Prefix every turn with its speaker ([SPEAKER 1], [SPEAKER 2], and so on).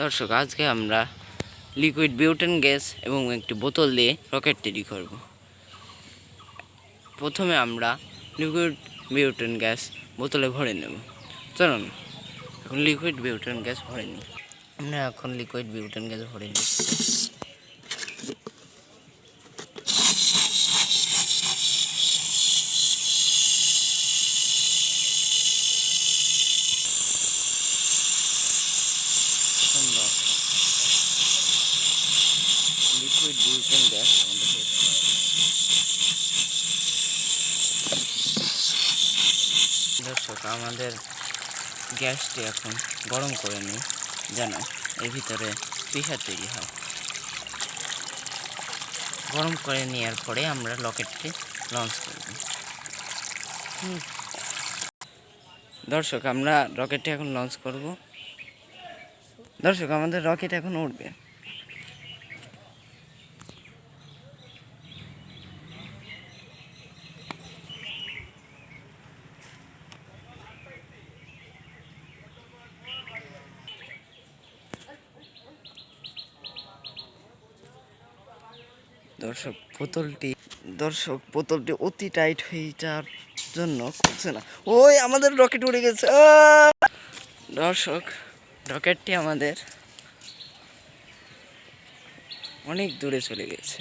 [SPEAKER 1] দর্শক, আজকে আমরা লিকুইড বিউটেন গ্যাস এবং একটি বোতল দিয়ে রকেট তৈরি করব। প্রথমে আমরা লিকুইড বিউটেন গ্যাস বোতলে ভরে নেব। চলুন, এখন লিকুইড বিউটেন গ্যাস ভরে নিই। আমরা এখন লিকুইড বিউটেন গ্যাস ভরে নিই লিকুইড গ্যাস। দর্শক, আমাদের গ্যাসটি এখন গরম করে নিই যেন এর ভিতরে প্রেশার তৈরি হয় গরম করে নেওয়ার পরে আমরা লকেটটি লঞ্চ করব। দর্শক, আমরা রকেটটি এখন লঞ্চ করব দর্শক, আমাদের রকেট এখন উঠবে দর্শক বোতলটি দর্শক বোতলটি অতি টাইট হয়ে যাওয়ার জন্য খুলছে না। ওই, আমাদের রকেট উড়ে গেছে। দর্শক রকেটটি আমাদের অনেক দূরে চলে গেছে।